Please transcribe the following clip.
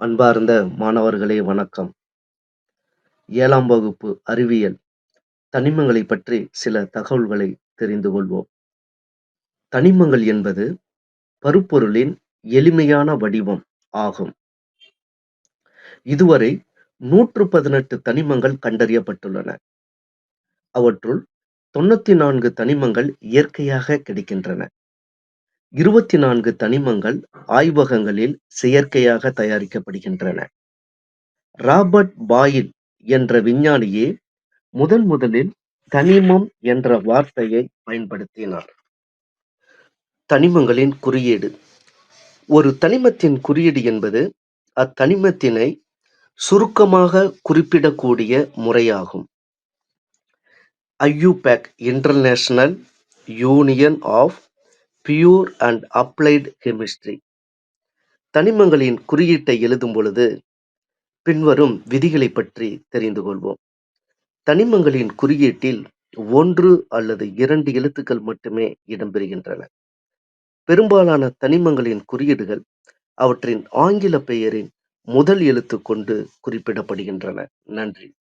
அன்பார்ந்த மாணவர்களே வணக்கம். ஏழாம் வகுப்பு அறிவியல் தனிமங்களைப் பற்றி சில தகவல்களை தெரிந்து கொள்வோம். தனிமங்கள் என்பது பருப்பொருளின் எளிமையான வடிவம் ஆகும். இதுவரை நூற்று பதினெட்டு தனிமங்கள் கண்டறியப்பட்டுள்ளன. அவற்றுள் தொண்ணூத்தி நான்கு தனிமங்கள் இயற்கையாக கிடைக்கின்றன. இருபத்தி நான்கு தனிமங்கள் ஆய்வகங்களில் செயற்கையாக தயாரிக்கப்படுகின்றன. ராபர்ட் பாயில் என்ற விஞ்ஞானியே முதன் முதலில் தனிமம் என்ற வார்த்தையை பயன்படுத்தினார். தனிமங்களின் குறியீடு ஒரு தனிமத்தின் குறியீடு என்பது அத்தனிமத்தினை சுருக்கமாக குறிப்பிடக்கூடிய முறையாகும். IUPAC international union of pure and applied chemistry தனிமங்களின் குறியீட்டை எழுதும் பொழுது பின்வரும் விதிகளை பற்றி தெரிந்து கொள்வோம். தனிமங்களின் குறியீட்டில் ஒன்று அல்லது இரண்டு எழுத்துக்கள் மட்டுமே இடம்பெறுகின்றன. பெரும்பாலான தனிமங்களின் குறியீடுகள் அவற்றின் ஆங்கில பெயரின் முதல் எழுத்து கொண்டு குறிப்பிடப்படுகின்றன. நன்றி.